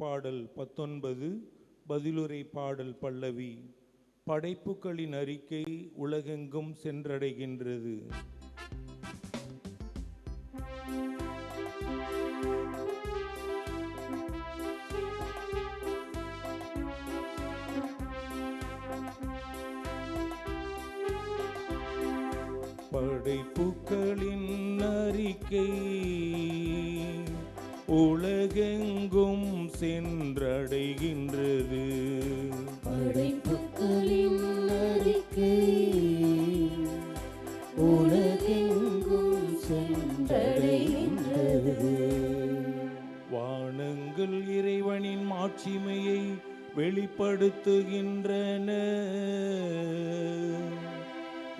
பாடல் பத்தொன்பது பதிலுரை பாடல் பல்லவி. படைப்புகளின் அறிக்கை உலகெங்கும் சென்றடைகின்றது. படைப்புகளின் அறிக்கை உலகெங்கும் சென்றடைகின்றது. படைப்புகளின் அறிக்கை உலகெங்கும் சென்றடைகின்றது. வானங்கள் இறைவனின் மாட்சிமையை வெளிப்படுத்துகின்றன.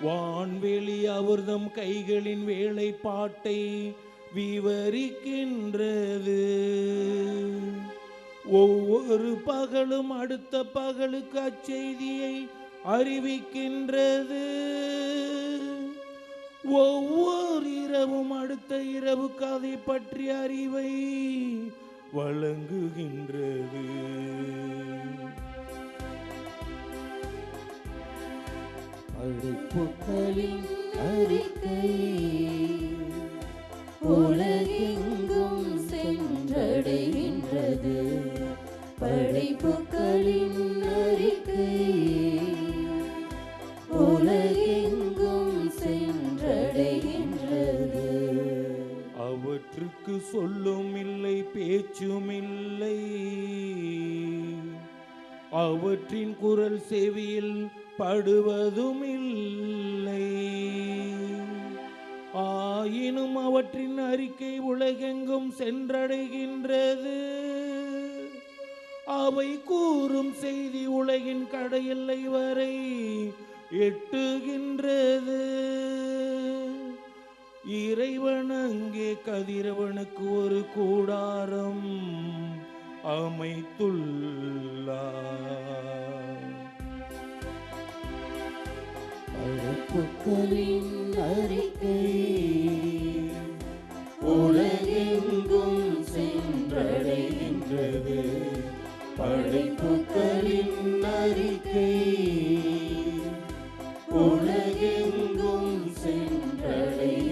வான்வெளி அவர்தம் கைகளின் வேலைப்பாட்டை விவரிக்கின்றது. ஒவ்வொரு பகலும் அடுத்த பகலுக்கு அச்செய்தியை அறிவிக்கின்றது. ஒவ்வொரு இரவும் அடுத்த இரவுக்கு அதை பற்றிய அறிவை வழங்குகின்றது. அழைப்புகளின் அறிக்கை உலகெங்கும் படைப்புகளின் அறிக்கை உலகெங்கும் சென்றடைகின்றது. அவற்றுக்கு சொல்லும் இல்லை பேச்சும் இல்லை அவற்றின் குரல் செவியில் படுவதும் இல்லை ஆயினும் அவற்றின் அறிக்கை உலகெங்கும் சென்றடைகின்றது. அவை கூறும் செய்தி உலகின் கடையில்லை வரை எட்டுகின்றது. இறைவன் அங்கே கதிரவனுக்கு ஒரு கூடாரம் அமைத்துள்ளார். அறிக்கை உலகெங்கும் சென்றடைகின்றது. படைப்புகளின் அறிக்கை. உலகெங்கும் சென்றடைய